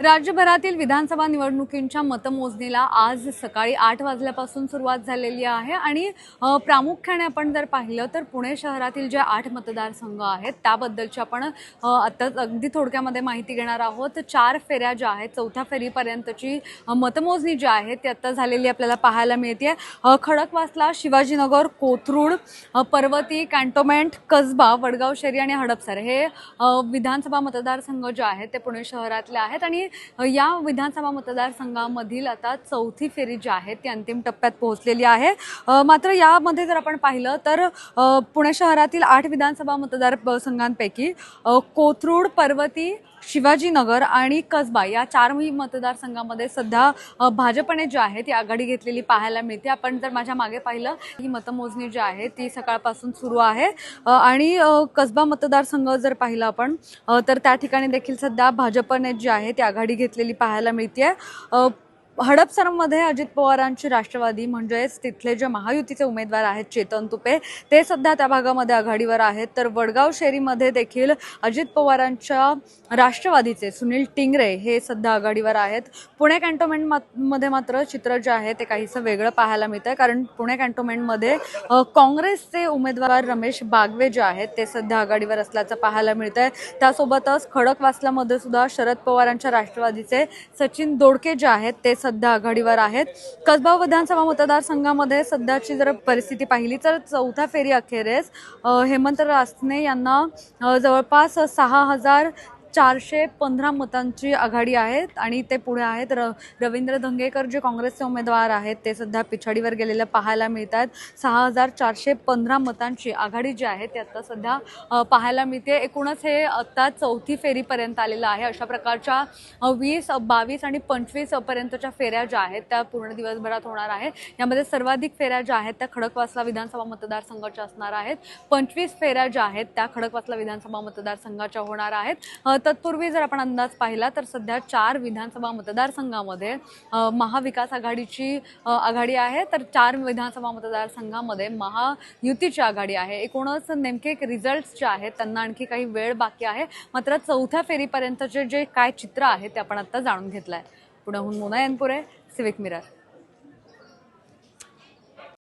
राज्यभरातील विधानसभा निवडणुकींच्या मतमोजणीला आज सकाळी आठ वाजल्यापासून सुरुवात झालेली आहे आणि प्रामुख्याने आपण जर पाहिलं तर पुणे शहरातील जे आठ मतदारसंघ आहेत त्याबद्दलची आपण अ, आता अगदी थोडक्यामध्ये माहिती घेणार आहोत. चार फेऱ्या ज्या आहेत चौथ्या फेरीपर्यंतची मतमोजणी जी आहे ती आत्ता झालेली आपल्याला पाहायला मिळते खडकवासला शिवाजीनगर कोथरूड पर्वती कॅन्टोमेंट कसबा वडगाव शेरी आणि हडपसर हे विधानसभा मतदारसंघ जे आहेत ते पुणे शहरातले आहेत आणि या विधानसभा मतदारसंघामधील आता चौथी फेरी जी आहे ती अंतिम टप्प्यात पोहोचलेली आहे. मात्र यामध्ये जर आपण पाहिलं तर पुणे शहरातील आठ विधानसभा मतदार संघांपैकी कोथरूड पर्वती शिवाजीनगर आणि कसबा या चारही मतदारसंघामध्ये सध्या भाजपने जी आहे ती आघाडी घेतलेली पाहायला मिळते. आपण जर माझ्या मागे पाहिलं ही मतमोजणी जी आहे ती सकाळपासून सुरू आहे. आणि कसबा मतदारसंघ जर पाहिलं आपण तर त्या ठिकाणी देखील सध्या भाजपने जी आहे ती आघाडी घेतलेली पाहायला मिळते हडपसरमध्ये अजित पवारांची राष्ट्रवादी म्हणजेच तिथले जे महायुतीचे उमेदवार आहेत चेतन तुपे ते सध्या त्या भागामध्ये आघाडीवर आहेत. तर वडगाव शेरीमध्ये देखील अजित पवारांच्या राष्ट्रवादीचे सुनील टिंगरे हे सध्या आघाडीवर आहेत. पुणे कॅन्टोमेंटमध्ये मात्र चित्र जे आहे ते काहीसं वेगळं पाहायला मिळतं आहे कारण पुणे कॅन्टोमेंटमध्ये काँग्रेसचे उमेदवार रमेश बागवे जे आहेत ते सध्या आघाडीवर असल्याचं पाहायला मिळतं आहे त्यासोबतच खडकवासलामध्ये सुद्धा शरद पवारांच्या राष्ट्रवादीचे सचिन दोडके जे आहेत ते सध्या आघाडीवर आहेत. कसबा विधानसभा मतदारसंघामध्ये सध्याची जर परिस्थिती पाहिली तर चौथ्या फेरी अखेरेस हेमंत रासने यांना जवळपास सहा हजार चारशे पंधरा मतांची आघाडी आहेत आणि ते पुढे आहेत. र रवींद्र धंगेकर जे काँग्रेसचे उमेदवार आहेत ते सध्या पिछाडीवर गेलेलं पाहायला मिळत आहेत सहा हजार चारशे पंधरा मतांची आघाडी जी आहे ती आत्ता सध्या पाहायला मिळते. एकूणच हे आत्ता चौथी फेरीपर्यंत आलेलं आहे. अशा प्रकारच्या वीस बावीस आणि पंचवीस पर्यंतच्या फेऱ्या ज्या आहेत त्या पूर्ण दिवसभरात होणार आहे यामध्ये सर्वाधिक फेऱ्या ज्या आहेत त्या खडकवासला विधानसभा मतदारसंघाच्या असणार आहेत. पंचवीस फेऱ्या ज्या आहेत त्या खडकवासला विधानसभा मतदारसंघाच्या होणार आहेत. तत्पूर्वी जर आपण अंदाज पाहिला तर सध्या चार विधानसभा मतदारसंघामध्ये महाविकास आघाडीची आघाडी आहे तर चार विधानसभा मतदारसंघामध्ये महायुतीची आघाडी आहे. एकूणच नेमके रिझल्ट्स जे आहेत त्यांना आणखी काही वेळ बाकी आहे. मात्र चौथ्या फेरीपर्यंतचे जे काय चित्र आहे ते आपण आत्ता जाणून घेतलं आहे पुण्याहून मोना यांपुरे सिविक मिरर